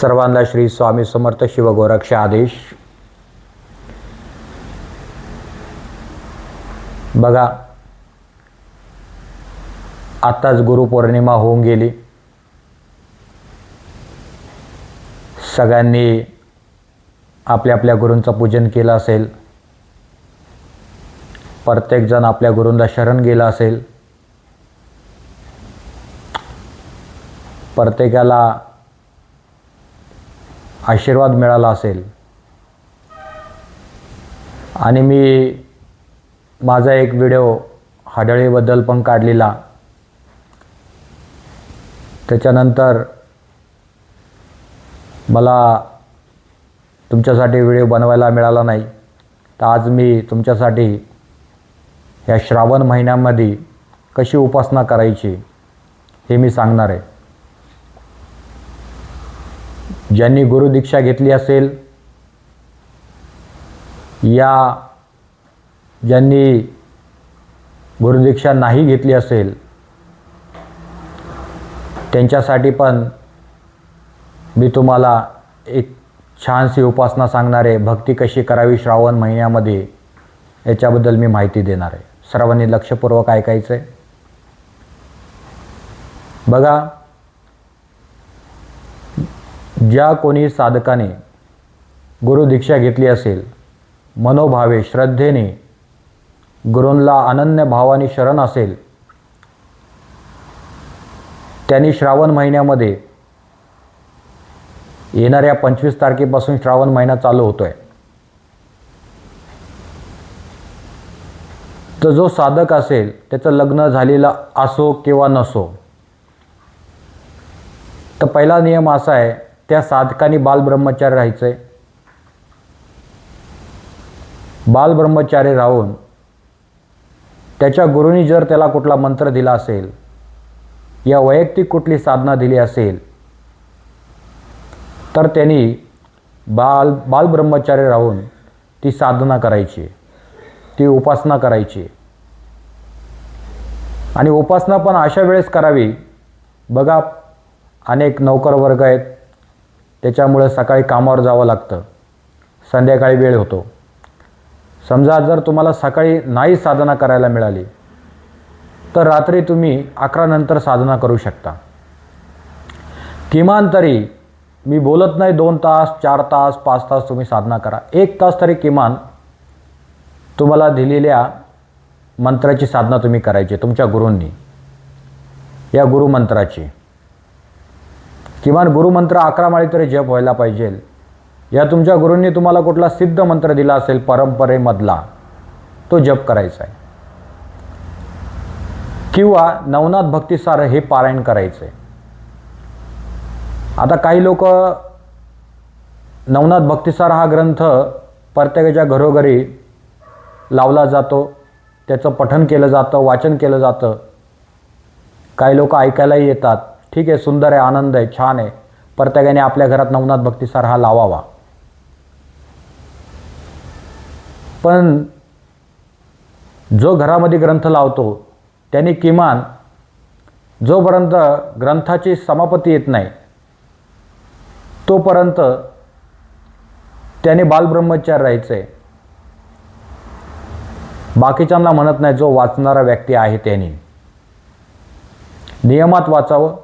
सर्वांना श्री स्वामी समर्थ शिवगोरक्ष आदेश. बघा आत्ताच गुरुपौर्णिमा होऊन गेली. सगळ्यांनी आपल्या आपल्या गुरूंचं पूजन केलं असेल. प्रत्येकजण आपल्या गुरूंना शरण गेला असेल. प्रत्येकाला आशीर्वाद मिळाला असेल. आणि मी माझा एक व्हिडिओ हाडळीबद्दल पण काढलेला. त्याच्यानंतर मला तुमच्यासाठी व्हिडिओ बनवायला मिळाला नाही. तर आज मी तुमच्यासाठी या श्रावण महिन्यामध्ये कशी उपासना करायची हे मी सांगणार आहे. ज्यांनी गुरुदीक्षा घेतली असेल या ज्यांनी गुरुदीक्षा नाही घेतली असेल त्यांच्यासाठी पण मी तुम्हाला एक छानशी उपासना सांगणार आहे. भक्ती कशी करावी श्रावण महिन्यामध्ये याच्याबद्दल मी माहिती देणार आहे. सर्वांनी लक्षपूर्वक ऐकायचं आहे बघा ज्या कोणी साधकाने गुरुदीक्षा घेतली असेल मनोभावे श्रद्धेने गुरूंला अनन्य भावाने शरण असेल त्यांनी श्रावण महिन्यामध्ये येणाऱ्या पंचवीस तारखेपासून श्रावण महिना चालू होतो आहे तर जो साधक असेल त्याचं लग्न झालेलं असो किंवा नसो तर पहिला नियम असा आहे त्या साधकाने बालब्रह्मचार्य राहायचं आहे बालब्रह्मचार्य राहून त्याच्या गुरुनी जर त्याला कुठला मंत्र दिला असेल या वैयक्तिक कुठली साधना दिली असेल तर त्यांनी बाल बालब्रह्मचार्य राहून ती साधना करायची ती उपासना करायची. आणि उपासना पण अशा वेळेस करावी. बघा अनेक नोकर वर्ग आहेत त्याच्यामुळे सकाळी कामावर जावं लागतं. संध्याकाळी वेळ होतो. समजा जर तुम्हाला सकाळी नाही साधना करायला मिळाली तर रात्री तुम्ही अकरानंतर साधना करू शकता. किमान तरी मी बोलत नाही दोन तास चार तास पाच तास तुम्ही साधना करा. एक तास तरी किमान तुम्हाला दिलेल्या मंत्राची साधना तुम्ही करायची तुमच्या गुरूंनी. या गुरुमंत्राची किमान गुरुमंत्र अकरा माळी तरी जप व्हायला पाहिजे. या तुमच्या गुरूंनी तुम्हाला कुठला सिद्ध मंत्र दिला असेल परंपरेमधला तो जप करायचा आहे. किंवा नवनाथ भक्तिसार हे पारायण करायचं आहे. आता काही लोक नवनाथ भक्तिसार हा ग्रंथ प्रत्येकाच्या घरोघरी लावला जातो त्याचं पठन केलं जातं वाचन केलं जातं. काही लोक ऐकायलाही येतात. ठीक आहे सुंदर आहे आनंद आहे छान आहे. प्रत्येकाने आपल्या घरात नवनाथ भक्तिसार हा लावावा. पण जो घरामध्ये ग्रंथ लावतो त्याने किमान जोपर्यंत ग्रंथाची समापती येत नाही तोपर्यंत त्याने बालब्रह्मचार राहायचं आहे बाकीच्यांना म्हणत नाही जो वाचणारा व्यक्ती आहे त्याने. नियमात वाचावं.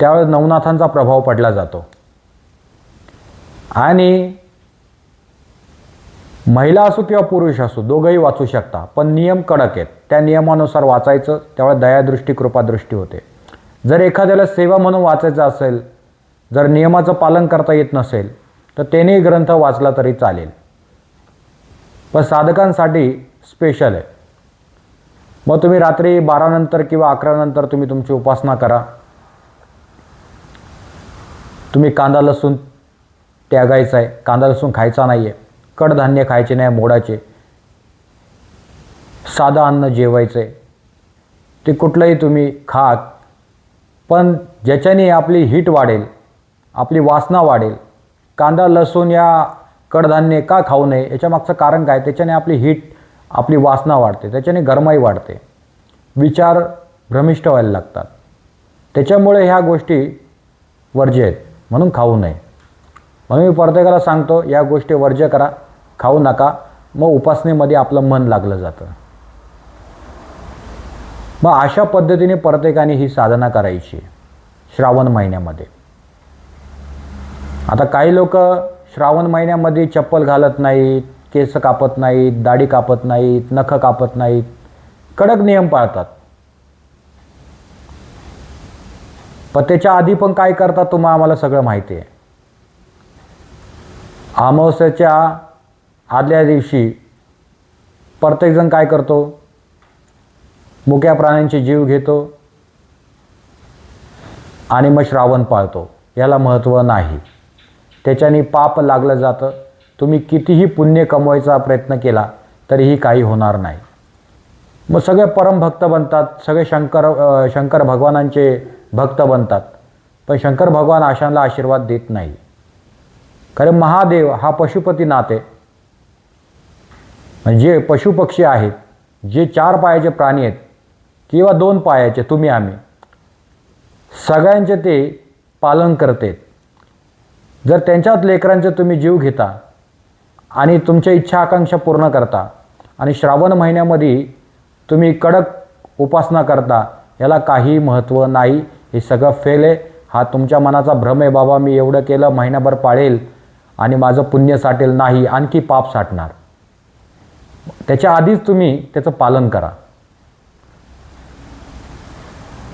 त्यावेळेस नवनाथांचा प्रभाव पडला जातो. आणि महिला असो किंवा पुरुष असो दोघंही वाचू शकता. पण नियम कडक आहेत. त्या नियमानुसार वाचायचं त्यावेळेस दयादृष्टी कृपादृष्टी होते. जर एखाद्याला सेवा म्हणून वाचायचं असेल जर नियमाचं पालन करता येत नसेल तर त्याने ग्रंथ वाचला तरी चालेल. पण साधकांसाठी स्पेशल आहे. मग तुम्ही रात्री बारानंतर किंवा अकरानंतर तुम्ही तुमची उपासना करा. तुम्ही कांदा लसूण त्यागायचा आहे. कांदा लसूण खायचा नाही आहे कडधान्य खायचे नाही मोडाचे साधं अन्न जेवायचं आहे ते कुठलंही तुम्ही खा पण ज्याच्याने आपली हीट वाढेल आपली वासना वाढेल. कांदा लसूण या कडधान्य का खाऊ नये याच्या मागचं कारण काय? त्याच्याने आपली हीट आपली वासना वाढते. त्याच्याने गरमाई वाढते. विचार भ्रमिष्ट व्हायला लागतात. त्याच्यामुळे ह्या गोष्टी वर्ज्य आहेत. म्हणून खाऊ नये. म्हणून मी प्रत्येकाला सांगतो या गोष्टी वर्ज्य करा खाऊ नका. मग उपासनेमध्ये आपलं मन लागलं जातं. मग अशा पद्धतीने प्रत्येकाने ही साधना करायची श्रावण महिन्यामध्ये. आता काही लोक श्रावण महिन्यामध्ये चप्पल घालत नाहीत केस कापत नाहीत दाढी कापत नाहीत नखं कापत नाहीत कडक नियम पाळतात. पण त्याच्या आधी पण काय करतात तुम्हाला आम्हाला सगळं माहिती आहे. अमावस्याच्या आदल्या दिवशी प्रत्येकजण काय करतो? मुक्या प्राण्यांचे जीव घेतो आणि मग श्रावण पाळतो. याला महत्त्व नाही. त्याच्याने पाप लागलं जातं. तुम्ही कितीही पुण्य कमवायचा प्रयत्न केला तरीही काही होणार नाही. मग सगळे परमभक्त बनतात. सगळे शंकर शंकर भगवानांचे भक्त बनतात. पण शंकर भगवान अशांना आशीर्वाद देत नाही. कारण महादेव हा पशुपती नाते. म्हणजे पशुपक्षी आहेत. जे चार पायाचे प्राणी आहेत किंवा दोन पायाचे तुम्ही आम्ही. सगळ्यांचे ते पालन करते. जर त्यांच्याच लेकरांचे तुम्ही जीव घेता आणि तुमच्या इच्छा आकांक्षा पूर्ण करता आणि श्रावण महिन्यामध्ये तुम्ही कडक उपासना करता याला काही महत्त्व नाही. हे सगळं फेल आहे. हा तुमच्या मनाचा भ्रम आहे बाबा मी एवढं केलं महिनाभर पाळेल आणि माझं पुण्य साठेल नाही आणखी पाप साठणार. त्याच्या आधीच तुम्ही त्याचं पालन करा.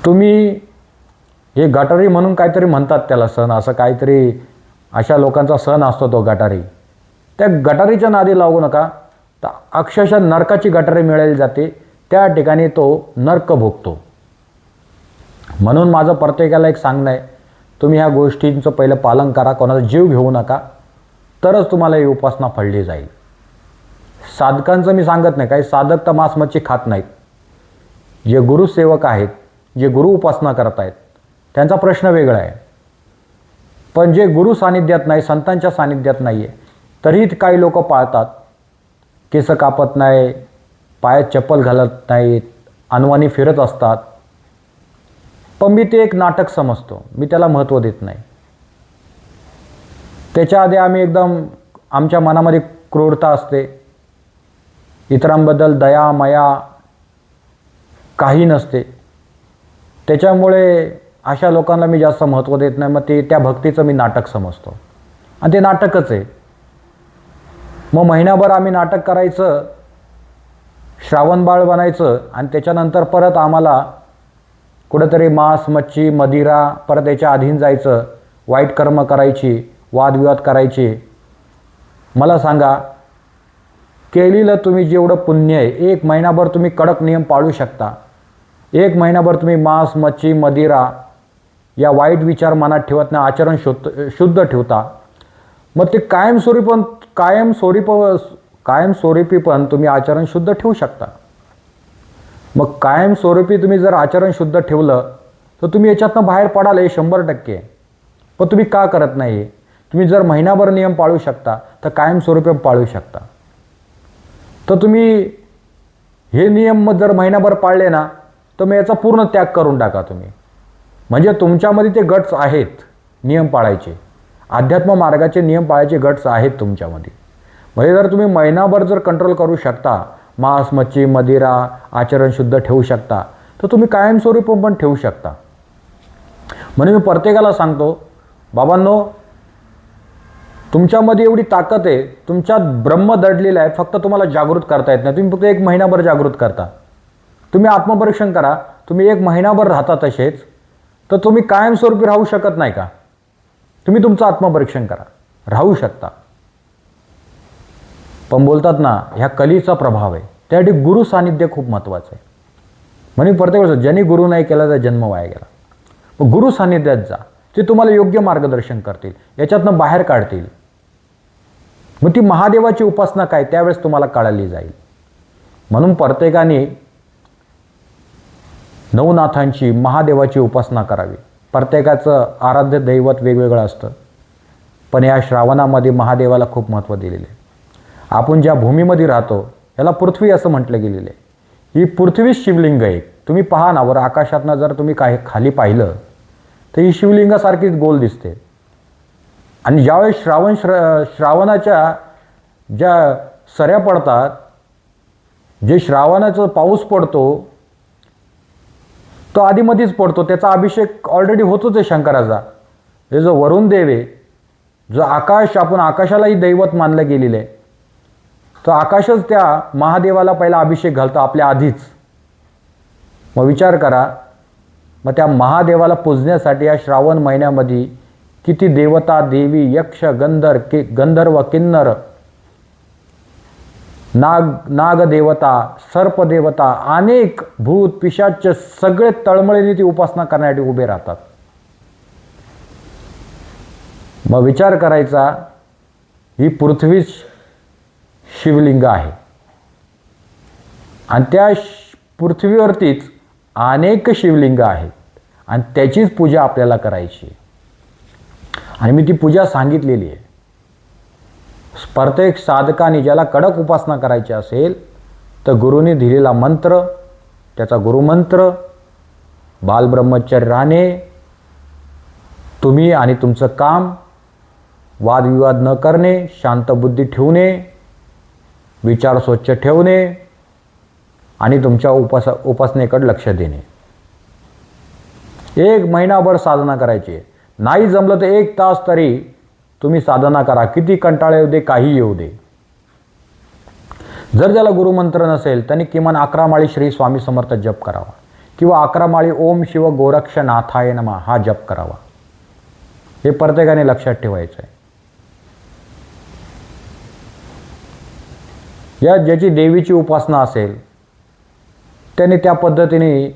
तुम्ही हे गटारी म्हणून काहीतरी म्हणतात त्याला सण असं काहीतरी अशा लोकांचा सण असतो तो गटारी. त्या गटारीच्या नादी लागू नका. तर अक्षरशः नरकाची गटारी मिळाली जाते. त्या ठिकाणी तो नर्क भोगतो. म्हणून माझं प्रत्येकाला एक सांगणं आहे तुम्ही ह्या गोष्टींचं पहिलं पालन करा कोणाचा जीव घेऊ नका तरच तुम्हाला ही उपासना फळली जाईल. साधकांचं मी सांगत नाही काही साधक तर मांसमच्छी खात नाहीत. जे गुरुसेवक आहेत जे गुरु उपासना करत आहेत त्यांचा प्रश्न वेगळा आहे. पण जे गुरु सानिध्यात नाही संतांच्या सानिध्यात नाही आहे तरीही काही लोक पाळतात. केस कापत नाही पायात चप्पल घालत नाहीत अनवाणी फिरत असतात. पण मी ते एक नाटक समजतो. मी त्याला महत्त्व देत नाही. त्याच्या आधी आम्ही एकदम आमच्या मनामध्ये क्रूरता असते. इतरांबद्दल दया मया काही नसते. त्याच्यामुळे अशा लोकांना मी जास्त महत्त्व देत नाही. मग ते त्या भक्तीचं मी नाटक समजतो. आणि ते नाटकच आहे. मग महिनाभर आम्ही नाटक करायचं श्रावणबाळ बनायचं आणि त्याच्यानंतर परत आम्हाला कुठंतरी मांस मच्छी मदिरा परत याच्या अधीन जायचं वाईट कर्म करायची वादविवाद करायचे. मला सांगा केलेलं तुम्ही जेवढं पुण्य आहे एक महिनाभर तुम्ही कडक नियम पाळू शकता. एक महिनाभर तुम्ही मांस मच्छी मदिरा या वाईट विचार मनात ठेवत नाही आचरण शुद्ध शुद्ध ठेवता. मग ते कायमस्वरूपण कायमस्वरूप कायम स्वरूप कायमस्वरूपी पण तुम्ही आचरण शुद्ध ठेवू शकता. मग कायमस्वरूपी तुम्ही जर आचरण शुद्ध ठेवलं तर तुम्ही याच्यातनं बाहेर पडाल हे शंभर टक्के. पण तुम्ही का करत नाही तुम्ही जर महिनाभर नियम पाळू शकता तर कायमस्वरूपी पाळू शकता. तर तुम्ही हे नियम मग जर महिनाभर पाळले ना तर मग याचा पूर्ण त्याग करून टाका तुम्ही. म्हणजे तुमच्यामध्ये ते गट्स आहेत नियम पाळायचे. अध्यात्म मार्गाचे नियम पाळायचे गट्स आहेत तुमच्यामध्ये. म्हणजे जर तुम्ही महिनाभर जर कंट्रोल करू शकता मांस मच्छी मदिरा आचरण शुद्ध ठेवू शकता. तर तुम्ही कायमस्वरूपी पण ठेवू शकता. म्हणून मी प्रत्येकाला सांगतो बाबांनो तुमच्यामध्ये एवढी ताकद आहे तुमच्यात ब्रह्म दडलेलं आहे फक्त तुम्हाला जागृत करता येत नाही. तुम्ही फक्त एक महिनाभर जागृत करता. तुम्ही आत्मपरीक्षण करा. तुम्ही एक महिनाभर राहता तसेच. तर तुम्ही कायमस्वरूपी राहू शकत नाही का? तुम्ही तुमचं आत्मपरीक्षण करा. राहू शकता. पण बोलतात ना ह्या कलीचा प्रभाव आहे. त्यासाठी गुरु सानिध्य खूप महत्त्वाचं आहे. म्हणून प्रत्येक वेळेस ज्यांनी गुरु नाही केला तर जन्म वाया गेला. मग गुरु सानिध्यात जा. ते तुम्हाला योग्य मार्गदर्शन करतील. याच्यातनं बाहेर काढतील. मग ती महादेवाची उपासना काय? त्यावेळेस तुम्हाला कळाली जाईल. म्हणून प्रत्येकाने नवनाथांची महादेवाची उपासना करावी. प्रत्येकाचं आराध्य दैवत वेगवेगळं असतं. पण या श्रावणामध्ये महादेवाला खूप महत्त्व दिलेलं आहे. आपण ज्या भूमीमध्ये राहतो याला पृथ्वी असं म्हटलं गेलेलं आहे. ही पृथ्वीच शिवलिंग आहे. तुम्ही पहा ना वर आकाशातनं जर तुम्ही काही खाली पाहिलं तर ही शिवलिंगासारखीच गोल दिसते. आणि ज्यावेळेस श्रावण श्र श्रावणाच्या ज्या सऱ्या पडतात जे श्रावणाचा पाऊस पडतो तो आधीमध्येच पडतो. त्याचा अभिषेक ऑलरेडी होतोच आहे शंकराचा. हे जो वरुण देव आहे जो आकाश आपण आकाशालाही दैवत मानलं गेलेलं आहे. तर आकाशच त्या महादेवाला पहिला अभिषेक घालतो आपल्या आधीच. मग विचार करा मग त्या महादेवाला पूजण्यासाठी या श्रावण महिन्यामध्ये किती देवता देवी यक्ष गंधर कि गंधर्व किन्नर नाग नागदेवता सर्पदेवता अनेक भूत पिशाच सगळे तळमळीने ती उपासना करण्यासाठी उभे राहतात. मग विचार करायचा ही पृथ्वीच शिवलिंग आहे. आणि त्या पृथ्वीवरतीच अनेक शिवलिंग आहेत. आणि त्याचीच पूजा आपल्याला करायची आणि मी ती पूजा सांगितलेली आहे. प्रत्येक साधकाने ज्याला कडक उपासना करायची असेल तर गुरुने दिलेला मंत्र त्याचा गुरुमंत्र बालब्रह्मचर्य राहणे तुम्ही आणि तुमचं काम वादविवाद न करणे शांत बुद्धी ठेवणे विचार स्वच्छ ठेवणे आणि तुमच्या उपास उपासनेकडे लक्ष देणे एक महिनाभर साधना करायची. नाही जमलं तर एक तास तरी तुम्ही साधना करा. किती कंटाळा येऊ दे काही येऊ दे. जर ज्याला गुरुमंत्र नसेल त्यांनी किमान अकरा माळी श्री स्वामी समर्थ जप करावा. किंवा अकरा माळी ओम शिव गोरक्ष नाथाय नमा हा जप करावा. हे प्रत्येकाने लक्षात ठेवायचं आहे या ज्याची देवीची उपासना असेल त्याने त्या पद्धतीने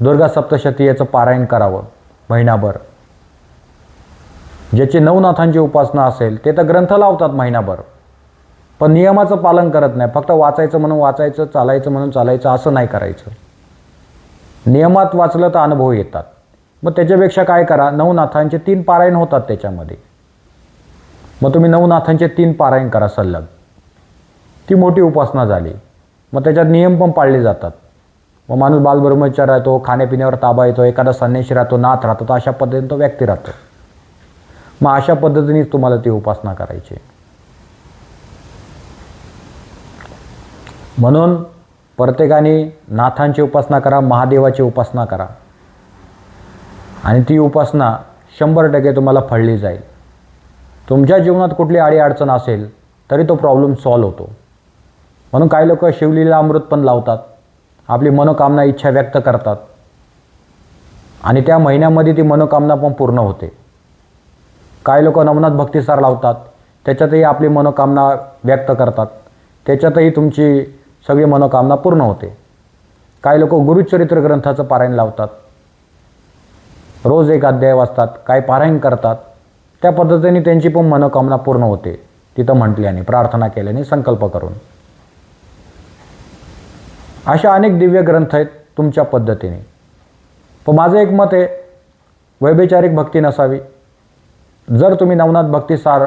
दुर्गा सप्तशती याचं पारायण करावं महिनाभर. ज्याची नवनाथांची उपासना असेल ते तर ग्रंथ लावतात महिनाभर. पण नियमाचं पालन करत नाही. फक्त वाचायचं म्हणून वाचायचं चालायचं म्हणून चालायचं असं नाही करायचं. नियमात वाचलं तर अनुभव येतात. मग त्याच्यापेक्षा काय करा? नवनाथांचे तीन पारायण होतात त्याच्यामध्ये. मग तुम्ही नवनाथांचे तीन पारायण करा सल्लग ती मोठी उपासना झाली. मग त्याच्यात नियम पण पाळले जातात. मग माणूस बालब्रह्मचार राहतो खाण्यापिण्यावर ताबा येतो एखादा संन्याशी राहतो नाथ राहतो तर अशा पद्धतीने तो व्यक्ती राहतो. मग अशा पद्धतीनेच तुम्हाला ती उपासना करायची. आहे. म्हणून प्रत्येकाने नाथांची उपासना करा महादेवाची उपासना करा. आणि ती उपासना शंभर टक्के तुम्हाला फळली जाईल. तुमच्या जीवनात कुठली आडी अडचण असेल तरी तो प्रॉब्लेम सॉल्व होतो. म्हणून काही लोक शिवलीला अमृत पण लावतात. आपली मनोकामना इच्छा व्यक्त करतात. आणि त्या महिन्यामध्ये ती मनोकामना पण पूर्ण होते. काही लोक नवनाथ भक्तिसार लावतात. त्याच्यातही आपली मनोकामना व्यक्त करतात. त्याच्यातही तुमची सगळी मनोकामना पूर्ण होते. काही लोक गुरुचरित्र ग्रंथाचं पारायण लावतात. रोज एक अध्याय वाचतात काही पारायण करतात. त्या पद्धतीने त्यांची पण मनोकामना पूर्ण होते. तिथं म्हटल्याने प्रार्थना केल्याने संकल्प करून. अशा अनेक दिव्य ग्रंथ आहेत तुमच्या पद्धतीने. पण माझं एक मत आहे वैभचारिक भक्ती नसावी. जर तुम्ही नवनाथ भक्तिसार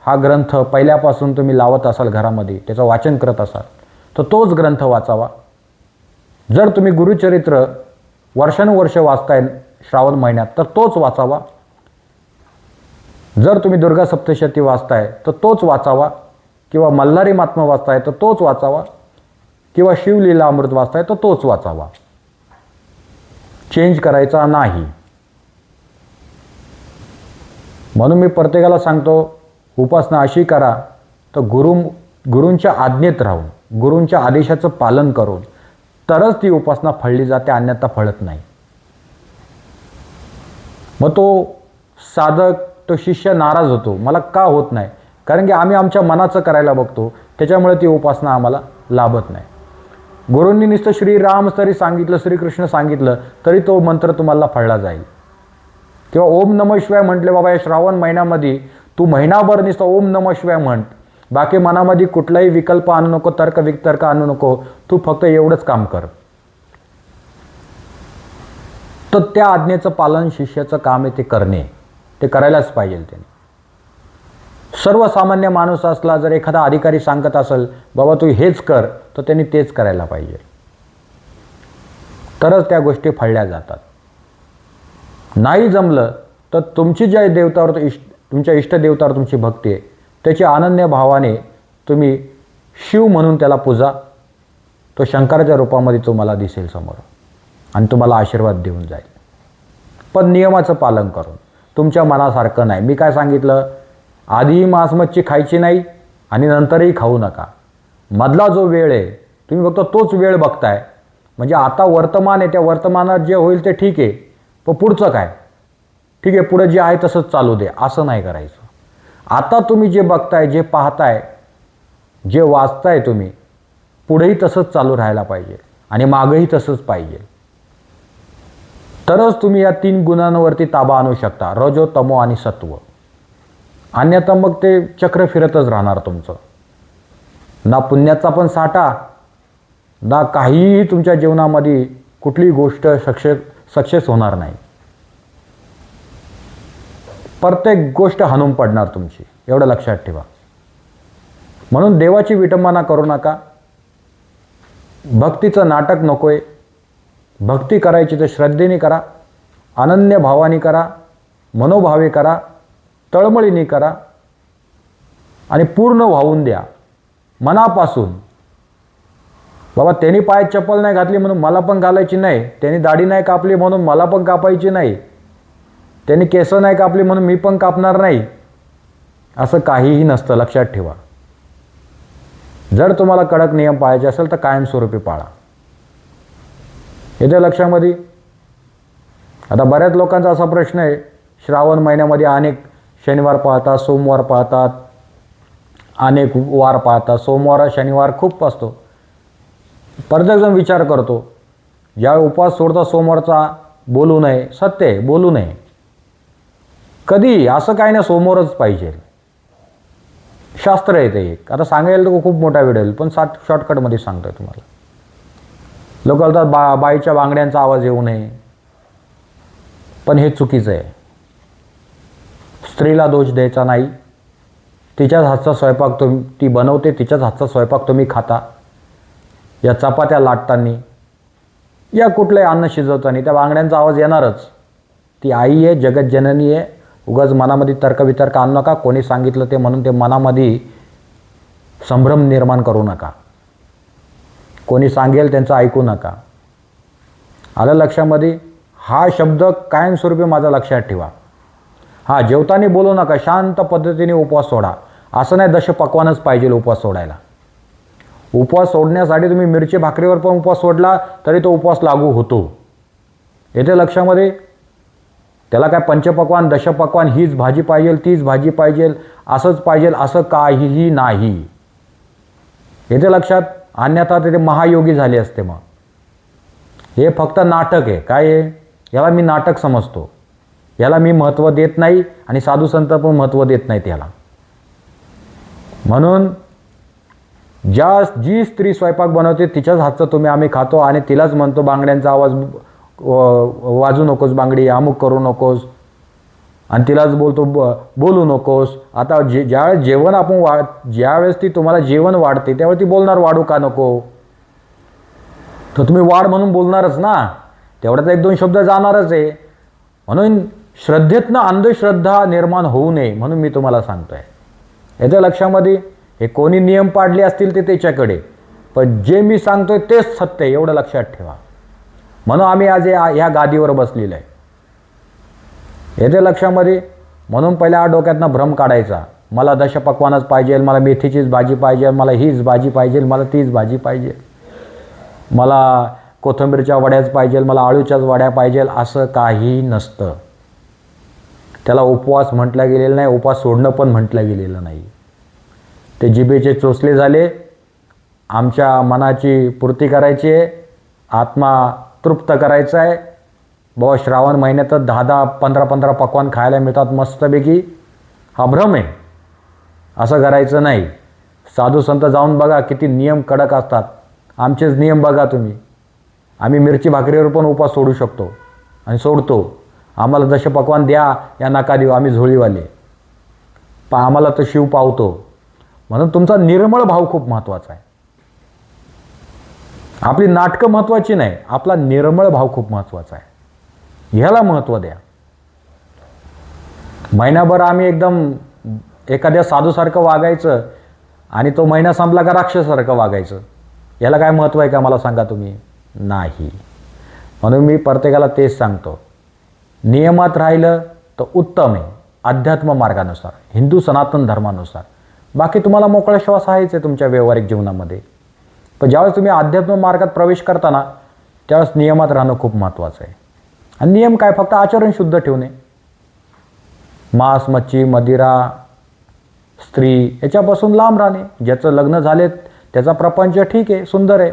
हा ग्रंथ पहिल्यापासून तुम्ही लावत असाल घरामध्ये त्याचं वाचन करत असाल तर तोच ग्रंथ वाचावा. जर तुम्ही गुरुचरित्र वर्षानुवर्ष वाचताय श्रावण महिन्यात तर तोच वाचावा. जर तुम्ही दुर्गा सप्तशती वाचताय तर तोच वाचावा. किंवा मल्हारी महात्मा वाचताय तर तोच वाचावा. किंवा शिवलीला अमृत वाचताय तर तोच वाचावा. चेंज करायचा नाही. म्हणून मी प्रत्येकाला सांगतो उपासना अशी करा तर गुरु गुरूंच्या आज्ञेत राहून गुरूंच्या आदेशाचं पालन करून तरच ती उपासना फळली जाते अन्यथा फळत नाही. मग तो साधक तो शिष्य नाराज होतो मला का होत नाही? कारण की आम्ही आमच्या मनाचं करायला बघतो त्याच्यामुळे ती उपासना आम्हाला लाभत नाही. गुरूंनी नुसतं श्रीराम तरी सांगितलं श्रीकृष्ण सांगितलं तरी तो मंत्र तुम्हाला फळला जाईल. किंवा ओम नम शिवाय म्हटले बाबा या श्रावण महिन्यामध्ये तू महिनाभर नुसतं ओम नम शिवाय म्हण. बाकी मनामध्ये कुठलाही विकल्प आणू नको तर्क वितर्क आणू नको. तू फक्त एवढंच काम कर. तर त्या आज्ञेचं पालन शिष्याचं काम आहे ते करणे. ते करायलाच पाहिजे त्याने. सर्वसामान्य माणूस असला जर एखादा अधिकारी सांगत असेल बाबा तू हेच कर तर त्यांनी तेच करायला पाहिजे. तरच त्या गोष्टी फळल्या जातात. नाही जमलं तर तुमची ज्या देवतावर इष्ट तुमच्या इष्टदेवतावर तुमची भक्ती आहे त्याची अनन्य भावाने तुम्ही शिव म्हणून त्याला पूजा तो शंकराच्या रूपामध्ये तुम्हाला दिसेल समोर आणि तुम्हाला आशीर्वाद देऊन जाईल. पण नियमाचं पालन करून तुमच्या मनासारखं नाही. मी काय सांगितलं? आधी मांस मच्छी खायची नाही आणि नंतरही खाऊ नका. मधला जो वेळ आहे तुम्ही फक्त तोच वेळ बघताय. म्हणजे आता वर्तमान आहे त्या वर्तमानात जे होईल ते ठीक आहे. पण पुढचं काय? ठीक आहे पुढं जे आहे तसंच चालू दे असं नाही करायचं. आता तुम्ही जे बघताय जे पाहताय जे वाचताय तुम्ही पुढेही तसंच चालू राहायला पाहिजे आणि मागंही तसंच पाहिजे. तरच तुम्ही या तीन गुणांवरती ताबा आणू शकता रजो तमो आणि सत्व. अन्यथा मग ते चक्र फिरतच राहणार तुमचं. ना पुण्याचा पण साठा ना काहीही तुमच्या जीवनामध्ये कुठलीही गोष्ट सक्सेस सक्सेस होणार नाही. प्रत्येक गोष्ट हाणून पडणार तुमची एवढं लक्षात ठेवा. म्हणून देवाची विटंबना करू नका. भक्तीचं नाटक नकोय. भक्ती करायची तर श्रद्धेने करा अनन्य भावाने करा मनोभावे करा तळमळीने करा आणि पूर्ण वाहून द्या. मनापासून. बाबा त्यांनी पाय चप्पल नाही घातली म्हणून मला पण घालायची नाही. त्यांनी दाढी नाही कापली म्हणून मला पण कापायची नाही. त्यांनी केस नाही कापली म्हणून मी पण कापणार नाही. असं काहीही नसतं लक्षात ठेवा. जर तुम्हाला कडक नियम पाळायचे असेल तर कायमस्वरूपी पाळा. येत्या लक्षामध्ये? आता बऱ्याच लोकांचा असा प्रश्न आहे. श्रावण महिन्यामध्ये अनेक शनिवार पाळतात सोमवार पाळतात अनेक वार पाळतात सोमवार शनिवार खूप असतो. प्रत्येकजण विचार करतो ज्यावेळी उपवास सोडता सोमवारचा बोलू नये. सत्य आहे बोलू नये. कधी असं काही नाही सोमवारच पाहिजे. शास्त्र आहे ते एक. आता सांगायला तर खूप मोठा वेळ येईल पण सात शॉर्टकटमध्ये सांगतोय तुम्हाला. लोक बोलतात बा बाईच्या बांगड्यांचा आवाज येऊ नये. पण हे चुकीचं आहे. स्त्रीला दोष द्यायचा नाही. तिच्याच हातचा स्वयंपाक तुम ती बनवते तिच्याच हातचा स्वयंपाक तुम्ही खाता. या चपात्या लाटताना या कुठलंही अन्न शिजवताना त्या बांगड्यांचा आवाज येणारच. ती आई आहे जगतजननी आहे. उगाच मनामध्ये तर्कवितर्क आणू नका. कोणी सांगितलं ते म्हणून ते मनामध्ये संभ्रम निर्माण करू नका. कोणी सांगेल त्यांचं ऐकू नका. आलं लक्षामध्ये? हा शब्द कायमस्वरूपी माझा लक्षात ठेवा. हां जेवताना बोलू नका शांत पद्धतीने उपवास सोडा. असं नाही दशपक्वानच पाहिजे उपवास सोडायला. उपवास सोडण्यासाठी तुम्ही मिरची भाकरीवर पण उपवास सोडला तरी तो उपवास लागू होतो. येते लक्षामध्ये? त्याला काय पंचपक्वान दशपक्वान हीच भाजी पाहिजे तीच भाजी पाहिजे असंच पाहिजे असं काहीही नाही. येते लक्षात? अन्यथा तिथे महायोगी झाले असते मग. हे फक्त नाटक आहे. काय आहे? याला मी नाटक समजतो. याला मी महत्त्व देत नाही आणि साधू संत पण महत्त्व देत नाहीत याला. म्हणून ज्या जी स्त्री स्वयंपाक बनवते तिच्याच हातचं तुम्ही आम्ही खातो आणि तिलाच म्हणतो बांगड्यांचा आवाज वाजू नकोस बांगडी अमुक करू नकोस. आणि तिलाच बोलतो ब बोलू नकोस. आता जे ज्यावेळेस जेवण आपण वा ज्यावेळेस ती तुम्हाला जेवण वाढते त्यावेळेस ती बोलणार वाढू का नको? तर तुम्ही वाढ म्हणून बोलणारच ना. तेवढ्यात एक दोन शब्द जाणारच आहे. म्हणून श्रद्धेतनं अंधश्रद्धा निर्माण होऊ नये म्हणून मी तुम्हाला सांगतोय. येत्या लक्षामध्ये हे कोणी नियम पाडले असतील ते त्याच्याकडे पण जे मी सांगतोय तेच सत्य आहे एवढं लक्षात ठेवा. म्हणून आम्ही आज या ह्या गादीवर बसलेलो आहे. येते लक्षामध्ये म्हणून पहिल्या डोक्यातनं भ्रम काढायचा. मला दशपक्वानच पाहिजे मला मेथीचीच भाजी पाहिजे मला हीच भाजी पाहिजे मला तीच भाजी पाहिजे. मला कोथिंबीरच्या वड्याच पाहिजे मला आळूच्याच वड्या पाहिजे असं काही नसतं. त्याला उपवास म्हटला गेलेला नाही उपवास सोडणं पण म्हटलं गेलेलं नाही. ते जिभेचे चोचले झाले आमच्या मनाची पूर्ती करायची आहे आत्मा तृप्त करायचा आहे बाबा श्रावण महिन्यातच दहा दहा पंधरा पंधरा पकवान खायला मिळतात मस्तपैकी. हा भ्रम आहे. असं करायचं नाही. साधू संत जाऊन बघा किती नियम कडक असतात. आमचेच नियम बघा तुम्ही. आम्ही मिरची भाकरीवर पण उपास सोडू शकतो आणि सोडतो. आम्हाला जसे पकवान द्या या नका देऊ आम्ही झोळीवाले. पण आम्हाला तर शिव पावतो. म्हणून तुमचा निर्मळ भाव खूप महत्त्वाचा आहे. आपली नाटकं महत्त्वाची नाही आपला निर्मळ भाव खूप महत्त्वाचा आहे. ह्याला महत्त्व द्या. महिनाभर आम्ही एकदम एखाद्या साधूसारखं वागायचं आणि तो महिना संपला का राक्षसारखं वागायचं. याला काय महत्त्व आहे का मला सांगा तुम्ही? नाही. म्हणून मी प्रत्येकाला तेच सांगतो. नियमात राहिलं तर उत्तम आहे अध्यात्म मार्गानुसार हिंदू सनातन धर्मानुसार. बाकी तुम्हाला मोकळा श्वास आहेच आहे तुमच्या व्यावहारिक जीवनामध्ये. पण ज्यावेळेस तुम्ही अध्यात्म मार्गात प्रवेश करताना त्यावेळेस नियमात राहणं खूप महत्त्वाचं आहे. आणि नियम काय? फक्त आचरण शुद्ध ठेवणे. मांस मच्छी मदिरा स्त्री याच्यापासून लांब राहणे. ज्याचं लग्न झाले त्याचा प्रपंच ठीक आहे सुंदर आहे.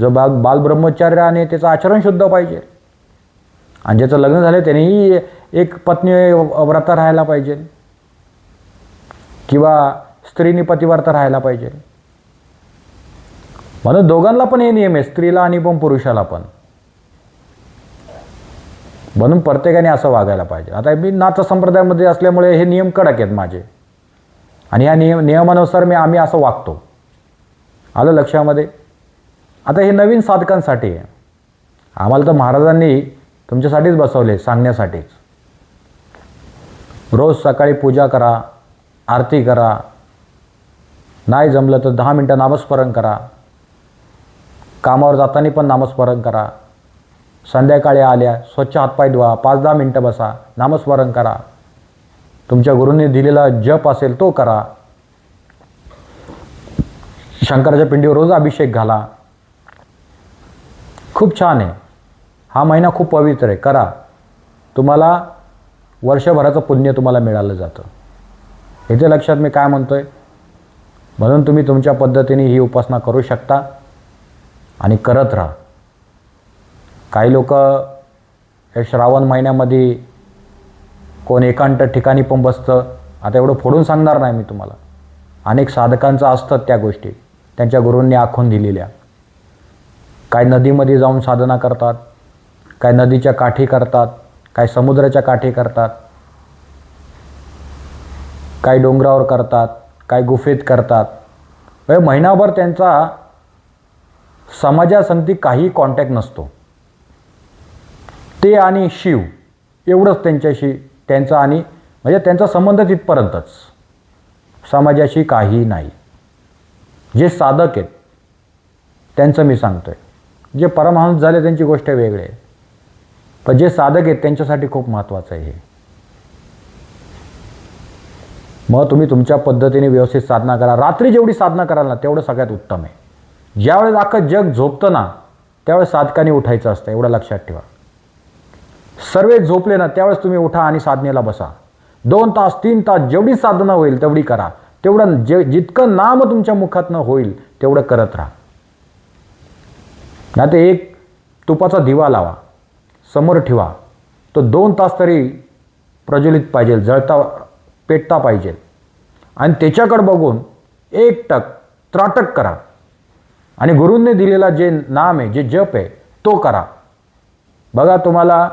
जो बा बालब्रह्मचार्य राहणे त्याचं आचरण शुद्ध पाहिजे. आणि ज्याचं लग्न झालं त्यांनीही एक पत्नी व्रत राहायला पाहिजे. किंवा स्त्रीनी पतिव्रत राहायला पाहिजे. म्हणून दोघांना पण हे नियम आहे स्त्रीला आणि पण पुरुषाला पण. म्हणून प्रत्येकाने असं वागायला पाहिजे. आता मी नाच संप्रदायामध्ये असल्यामुळे हे नियम कडक आहेत माझे. आणि ह्या नियम नियमानुसार मी आम्ही असं वागतो. आलं लक्षामध्ये? आता हे नवीन साधकांसाठी आहे. आम्हाला तर महाराजांनी तुमच्यासाठीच बसवले सांगण्यासाठीच. रोज सकाळी पूजा करा आरती करा. नाही जमलं तर दहा मिनटं नामस्मरण करा. कामावर जाताना पण नामस्मरण करा. संध्याकाळी आल्या स्वच्छ हातपाय धुवा पाच दहा मिनटं बसा नामस्मरण करा. तुमच्या गुरूंनी दिलेला जप असेल तो करा. शंकराच्या पिंडीवर रोज अभिषेक घाला. खूप छान आहे. हा महिना खूप पवित्र आहे. करा. तुम्हाला वर्षभराचं पुण्य तुम्हाला मिळालं जातं. इथे लक्षात मी काय म्हणतो आहे म्हणून तुम्ही तुमच्या पद्धतीने ही उपासना करू शकता आणि करत राहा. काही लोक हे श्रावण महिन्यामध्ये कोण एकांत ठिकाणी पण बसतं. आता एवढं फोडून सांगणार नाही मी तुम्हाला. अनेक साधकांचं असतात त्या गोष्टी. त्यांच्या गुरूंनी आखून दिलेल्या. काही नदीमध्ये जाऊन साधना करतात. काय नदीच्या काठी करतात काय समुद्राच्या काठी करतात काय डोंगरावर करतात काय गुफेत करतात. म्हणजे महिनाभर त्यांचा समाजासंगती काही कॉन्टॅक्ट नसतो. ते आणि शिव एवढंच त्यांच्याशी त्यांचा आणि म्हणजे त्यांचा संबंध तिथपर्यंतच. समाजाशी काही नाही. जे साधक आहेत त्यांचं मी सांगतोय. जे परमहंस झाले त्यांची गोष्ट वेगळी आहे. पण जे साधक आहेत त्यांच्यासाठी खूप महत्त्वाचं आहे हे. मग तुम्ही तुमच्या पद्धतीने व्यवस्थित साधना करा. रात्री जेवढी साधना कराल ना तेवढं सगळ्यात उत्तम आहे. ज्यावेळेस अख्खं जग झोपतं ना त्यावेळेस साधकाने उठायचं असतं एवढं लक्षात ठेवा. सर्व झोपले ना त्यावेळेस तुम्ही उठा आणि साधनेला बसा. दोन तास तीन तास जेवढी साधना होईल तेवढी करा. तेवढं जे जितकं नाम तुमच्या मुखातनं होईल तेवढं करत राहा. नाही ते एक तुपाचा दिवा लावा. समोर ठेवा. तो दोन तास तरी प्रज्वलित पाहिजे जळता पेटता पाहिजे. आणि त्याच्याकडं बघून एक टक त्राटक करा. आणि गुरूंनी दिलेला जे नाम आहे जे जप आहे तो करा. बघा तुम्हाला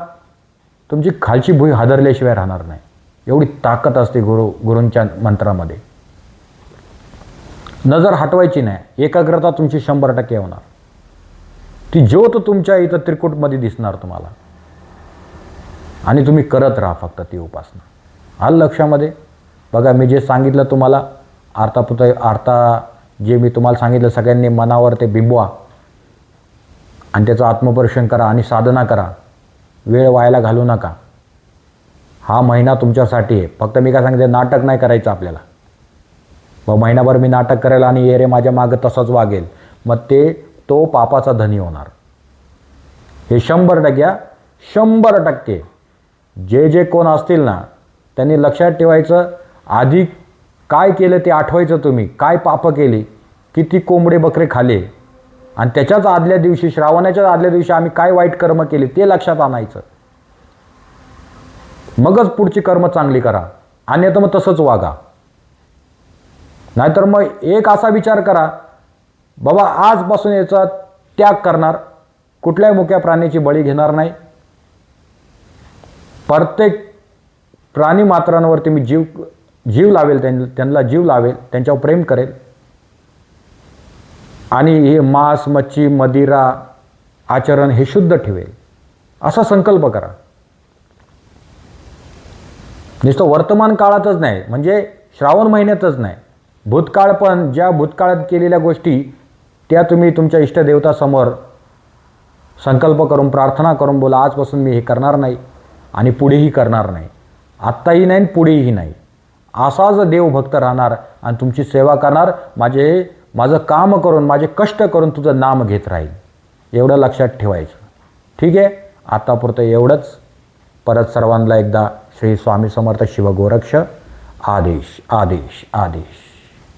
तुमची खालची भुई हादरल्याशिवाय राहणार नाही. एवढी ताकद असते गुरु गुरूंच्या मंत्रामध्ये. नजर हटवायची नाही. एकाग्रता तुमची शंभर टक्के होणार. ती ज्योत तुमच्या इथं त्रिकूटमध्ये दिसणार तुम्हाला. आणि तुम्ही करत राहा फक्त ती उपासना. आल लक्षामध्ये? बघा मी जे सांगितलं तुम्हाला आर्तापुत आर्ता जे मी तुम्हाला सांगितलं सगळ्यांनी मनावर ते बिंबवा. आणि त्याचं आत्मपरीक्षण करा आणि साधना करा. वेळ व्हायला घालू नका. हा महिना तुमच्यासाठी आहे. फक्त मी काय सांगते नाटक नाही करायचं आपल्याला. मग महिनाभर मी नाटक करेल आणि ये रे माझ्या मागं तसंच वागेल. मग ते तो पापाचा धनी होणार. हे शंभर टक्क्या शंभर टक्के. जे जे कोण असतील ना त्यांनी लक्षात ठेवायचं आधी काय केलं ते आठवायचं तुम्ही काय पापं केली किती कोंबडे बकरे खाले आणि त्याच्याच आदल्या दिवशी श्रावणाच्याच आदल्या दिवशी आम्ही काय वाईट कर्म केले ते लक्षात आणायचं. मगच पुढची कर्म चांगली करा अन्यथा मग तसंच वागा. नाहीतर मग एक असा विचार करा बाबा आजपासून याचा त्याग करणार कुठल्याही मुक्या प्राण्याची बळी घेणार नाही प्रत्येक प्राणी मात्रांवरती मी जीव जीव लावेल त्यां त्यांना जीव लावेल त्यांच्यावर प्रेम करेल. आणि हे मांस मच्छी मदिरा आचरण हे शुद्ध ठेवेल. असा संकल्प करा. नुसतं वर्तमान काळातच नाही म्हणजे श्रावण महिन्यातच नाही. भूतकाळ पण ज्या भूतकाळात केलेल्या गोष्टी त्या तुम्ही तुमच्या इष्टदेवतासमोर संकल्प करून प्रार्थना करून बोला आजपासून मी हे करणार नाही. आणि पुढेही करणार नाही. आत्ताही नाही आणि पुढेही नाही. असाच देवभक्त राहणार आणि तुमची सेवा करणार माझे माझं काम करून माझे कष्ट करून तुझं नाम घेत राहील. एवढं लक्षात ठेवायचं. ठीक आहे? आतापुरतं एवढंच. परत सर्वांना एकदा श्री स्वामी समर्थ शिवगोरक्ष. आदेश आदेश आदेश.